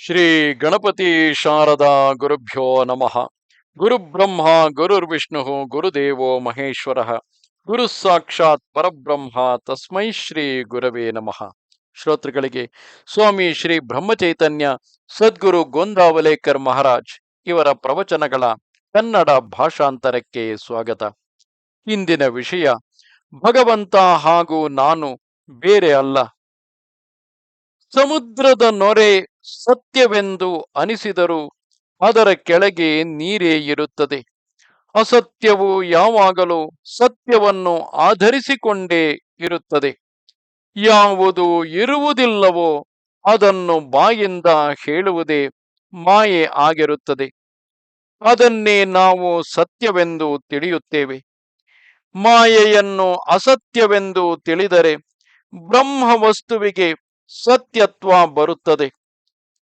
ಶ್ರೀ ಗಣಪತಿ ಶಾರದಾ ಗುರುಭ್ಯೋ ನಮಃ. ಗುರುಬ್ರಹ್ಮ ಗುರುರ್ವಿಷ್ಣು ಗುರುದೇವೋ ಮಹೇಶ್ವರ. ಗುರು ಸಾಕ್ಷಾತ್ ಪರಬ್ರಹ್ಮ, ತಸ್ಮೈ ಶ್ರೀ ಗುರವೇ ನಮಃ. ಶ್ರೋತೃಗಳಿಗೆ, ಸ್ವಾಮಿ ಶ್ರೀ ಬ್ರಹ್ಮಚೈತನ್ಯ, ಸದ್ಗುರು ಗೋಂದಾವಲೇಕರ್ ಮಹಾರಾಜ್ ಇವರ ಪ್ರವಚನಗಳ ಕನ್ನಡ ಭಾಷಾಂತರಕ್ಕೆ ಸ್ವಾಗತ. ಇಂದಿನ ವಿಷಯ, ಭಗವಂತ ಹಾಗೂ ನಾನು ಬೇರೆ ಅಲ್ಲ. ಸಮುದ್ರದ ನೊರೆ ಸತ್ಯವೆಂದು ಅನಿಸಿದರೂ ಅದರ ಕೆಳಗೆ ನೀರೇ ಇರುತ್ತದೆ. ಅಸತ್ಯವು ಯಾವಾಗಲೂ ಸತ್ಯವನ್ನು ಆಧರಿಸಿಕೊಂಡೇ ಇರುತ್ತದೆ. ಯಾವುದು ಇರುವುದಿಲ್ಲವೋ ಅದನ್ನು ಬಾಯಿಂದ ಹೇಳುವುದೇ ಮಾಯೆ ಆಗಿರುತ್ತದೆ. ಅದನ್ನೇ ನಾವು ಸತ್ಯವೆಂದು ತಿಳಿಯುತ್ತೇವೆ. ಮಾಯೆಯನ್ನು ಅಸತ್ಯವೆಂದು ತಿಳಿದರೆ ಬ್ರಹ್ಮ ವಸ್ತುವಿಗೆ ಸತ್ಯತ್ವ ಬರುತ್ತದೆ.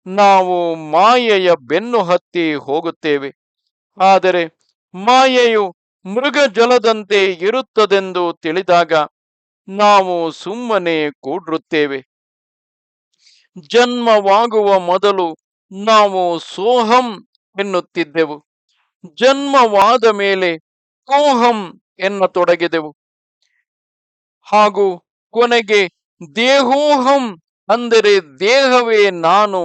ನಾವು ಮಾಯೆಯ ಬೆನ್ನು ಹತ್ತಿ ಹೋಗುತ್ತೇವೆ. ಆದರೆ ಮಾಯೆಯು ಮೃಗ ಜಲದಂತೆ ಇರುತ್ತದೆಂದು ತಿಳಿದಾಗ ನಾವು ಸುಮ್ಮನೆ ಕೂಡಿರುತ್ತೇವೆ. ಜನ್ಮವಾಗುವ ಮೊದಲು ನಾವು ಸೋಹಂ ಎನ್ನುತ್ತಿದ್ದೆವು. ಜನ್ಮವಾದ ಮೇಲೆ ಕೋಹಂ ಎನ್ನತೊಡಗಿದೆವು. ಹಾಗೂ ಕೊನೆಗೆ ದೇಹೋಹಂ ಅಂದರೆ ದೇಹವೇ ನಾನು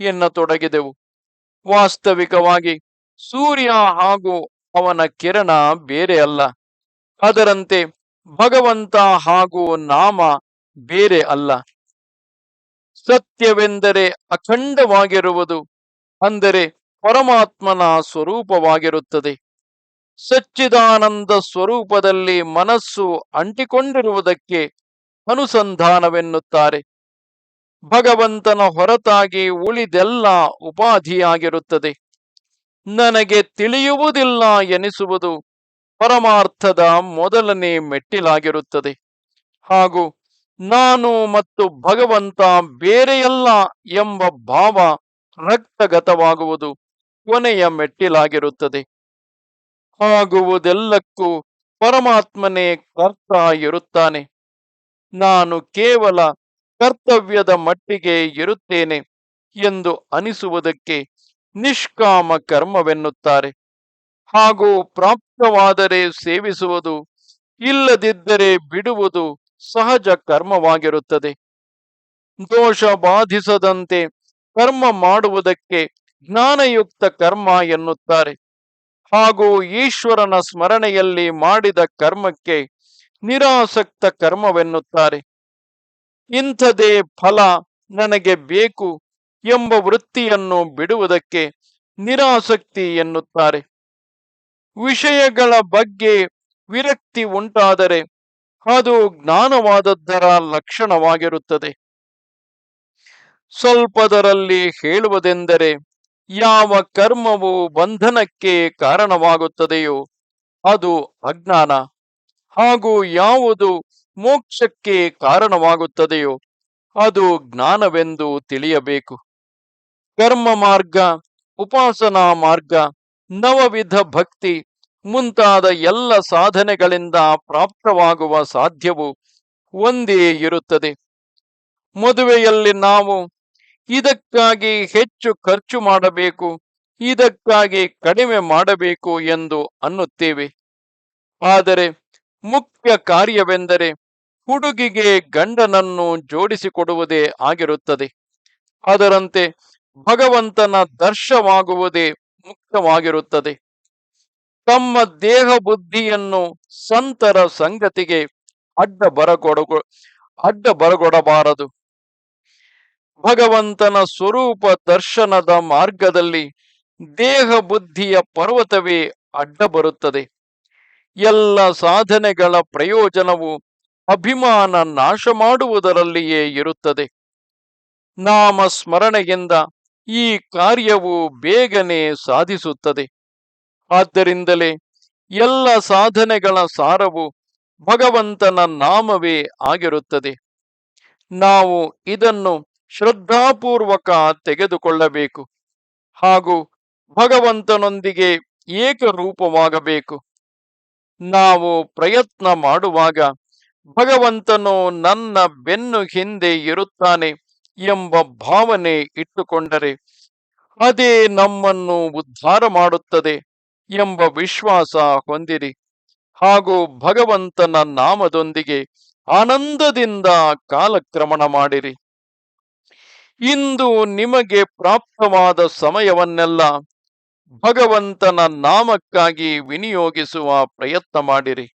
ಎನ್ನತೊಡಗಿದೆವು ವಾಸ್ತವಿಕವಾಗಿ ಸೂರ್ಯ ಹಾಗೂ ಅವನ ಕಿರಣ ಬೇರೆ ಅಲ್ಲ. ಅದರಂತೆ ಭಗವಂತ ಹಾಗೂ ನಾಮ ಬೇರೆ ಅಲ್ಲ. ಸತ್ಯವೆಂದರೆ ಅಖಂಡವಾಗಿರುವುದು, ಅಂದರೆ ಪರಮಾತ್ಮನ ಸ್ವರೂಪವಾಗಿರುತ್ತದೆ. ಸಚ್ಚಿದಾನಂದ ಸ್ವರೂಪದಲ್ಲಿ ಮನಸ್ಸು ಅಂಟಿಕೊಂಡಿರುವುದಕ್ಕೆ ಅನುಸಂಧಾನವೆನ್ನುತ್ತಾರೆ. ಭಗವಂತನ ಹೊರತಾಗಿ ಉಳಿದೆಲ್ಲ ಉಪಾಧಿಯಾಗಿರುತ್ತದೆ. ನನಗೆ ತಿಳಿಯುವುದಿಲ್ಲ ಎನಿಸುವುದು ಪರಮಾರ್ಥದ ಮೊದಲನೇ ಮೆಟ್ಟಿಲಾಗಿರುತ್ತದೆ. ಹಾಗೂ ನಾನು ಮತ್ತು ಭಗವಂತ ಬೇರೆಯಲ್ಲ ಎಂಬ ಭಾವ ರಕ್ತಗತವಾಗುವುದು ಕೊನೆಯ ಮೆಟ್ಟಿಲಾಗಿರುತ್ತದೆ. ಆಗುವುದೆಲ್ಲಕ್ಕೂ ಪರಮಾತ್ಮನೇ ಕರ್ತ ಇರುತ್ತಾನೆ. ನಾನು ಕೇವಲ ಕರ್ತವ್ಯದ ಮಟ್ಟಿಗೆ ಇರುತ್ತೇನೆ ಎಂದು ಅನಿಸುವುದಕ್ಕೆ ನಿಷ್ಕಾಮ ಕರ್ಮವೆನ್ನುತ್ತಾರೆ. ಹಾಗೂ ಪ್ರಾಪ್ತವಾದರೆ ಸೇವಿಸುವುದು, ಇಲ್ಲದಿದ್ದರೆ ಬಿಡುವುದು ಸಹಜ ಕರ್ಮವಾಗಿರುತ್ತದೆ. ದೋಷ ಬಾಧಿಸದಂತೆ ಕರ್ಮ ಮಾಡುವುದಕ್ಕೆ ಜ್ಞಾನಯುಕ್ತ ಕರ್ಮ ಎನ್ನುತ್ತಾರೆ. ಹಾಗೂ ಈಶ್ವರನ ಸ್ಮರಣೆಯಲ್ಲಿ ಮಾಡಿದ ಕರ್ಮಕ್ಕೆ ನಿರಾಸಕ್ತ ಕರ್ಮವೆನ್ನುತ್ತಾರೆ. ಇಂಥದೇ ಫಲ ನನಗೆ ಬೇಕು ಎಂಬ ವೃತ್ತಿಯನ್ನು ಬಿಡುವುದಕ್ಕೆ ನಿರಾಸಕ್ತಿ ಎನ್ನುತ್ತಾರೆ. ವಿಷಯಗಳ ಬಗ್ಗೆ ವಿರಕ್ತಿ ಉಂಟಾದರೆ ಅದು ಜ್ಞಾನವಾದದ್ದರ ಲಕ್ಷಣವಾಗಿರುತ್ತದೆ. ಸ್ವಲ್ಪದರಲ್ಲಿ ಹೇಳುವುದೆಂದರೆ ಯಾವ ಕರ್ಮವು ಬಂಧನಕ್ಕೆ ಕಾರಣವಾಗುತ್ತದೆಯೋ ಅದು ಅಜ್ಞಾನ ಹಾಗೂ ಯಾವುದು ಮೋಕ್ಷಕ್ಕೆ ಕಾರಣವಾಗುತ್ತದೆಯೋ ಅದು ಜ್ಞಾನವೆಂದು ತಿಳಿಯಬೇಕು. ಕರ್ಮ ಮಾರ್ಗ, ಉಪಾಸನಾ ಮಾರ್ಗ, ನವವಿಧ ಭಕ್ತಿ ಮುಂತಾದ ಎಲ್ಲ ಸಾಧನೆಗಳಿಂದ ಪ್ರಾಪ್ತವಾಗುವ ಸಾಧ್ಯವು ಒಂದೇ ಇರುತ್ತದೆ. ಮದುವೆಯಲ್ಲಿ ನಾವು ಇದಕ್ಕಾಗಿ ಹೆಚ್ಚು ಖರ್ಚು ಮಾಡಬೇಕು, ಇದಕ್ಕಾಗಿ ಕಡಿಮೆ ಮಾಡಬೇಕು ಎಂದು ಅನ್ನುತ್ತೇವೆ. ಆದರೆ ಮುಖ್ಯ ಕಾರ್ಯವೆಂದರೆ ಹುಡುಗಿಗೆ ಗಂಡನನ್ನು ಜೋಡಿಸಿಕೊಡುವುದೇ ಆಗಿರುತ್ತದೆ. ಅದರಂತೆ ಭಗವಂತನ ದರ್ಶವಾಗುವುದೇ ಮುಖ್ಯವಾಗಿರುತ್ತದೆ. ತಮ್ಮ ದೇಹ ಬುದ್ಧಿಯನ್ನು ಸಂತರ ಸಂಗತಿಗೆ ಅಡ್ಡ ಬರಗೊಡ ಅಡ್ಡ ಬರಗೊಡಬಾರದು ಭಗವಂತನ ಸ್ವರೂಪ ದರ್ಶನದ ಮಾರ್ಗದಲ್ಲಿ ದೇಹ ಬುದ್ಧಿಯ ಪರ್ವತವೇ ಅಡ್ಡ ಬರುತ್ತದೆ. ಎಲ್ಲ ಸಾಧನೆಗಳ ಪ್ರಯೋಜನವು ಅಭಿಮಾನ ನಾಶ ಮಾಡುವುದರಲ್ಲಿಯೇ ಇರುತ್ತದೆ. ನಾಮ ಸ್ಮರಣೆಯಿಂದ ಈ ಕಾರ್ಯವು ಬೇಗನೆ ಸಾಧಿಸುತ್ತದೆ. ಆದ್ದರಿಂದಲೇ ಎಲ್ಲ ಸಾಧನೆಗಳ ಸಾರವು ಭಗವಂತನ ನಾಮವೇ ಆಗಿರುತ್ತದೆ. ನಾವು ಇದನ್ನು ಶ್ರದ್ಧಾಪೂರ್ವಕ ತೆಗೆದುಕೊಳ್ಳಬೇಕು ಹಾಗೂ ಭಗವಂತನೊಂದಿಗೆ ಏಕರೂಪವಾಗಬೇಕು. ನಾವು ಪ್ರಯತ್ನ ಮಾಡುವಾಗ ಭಗವಂತನು ನನ್ನ ಬೆನ್ನು ಹಿಂದೆ ಇರುತ್ತಾನೆ ಎಂಬ ಭಾವನೆ ಇಟ್ಟುಕೊಂಡರೆ ಅದೇ ನಮ್ಮನ್ನು ಉದ್ಧಾರ ಮಾಡುತ್ತದೆ ಎಂಬ ವಿಶ್ವಾಸ ಹೊಂದಿರಿ. ಹಾಗೂ ಭಗವಂತನ ನಾಮದೊಂದಿಗೆ ಆನಂದದಿಂದ ಕಾಲಕ್ರಮಣ ಮಾಡಿರಿ. ಇಂದು ನಿಮಗೆ ಪ್ರಾಪ್ತವಾದ ಸಮಯವನ್ನೆಲ್ಲ ಭಗವಂತನ ನಾಮಕ್ಕಾಗಿ ವಿನಿಯೋಗಿಸುವ ಪ್ರಯತ್ನ ಮಾಡಿರಿ.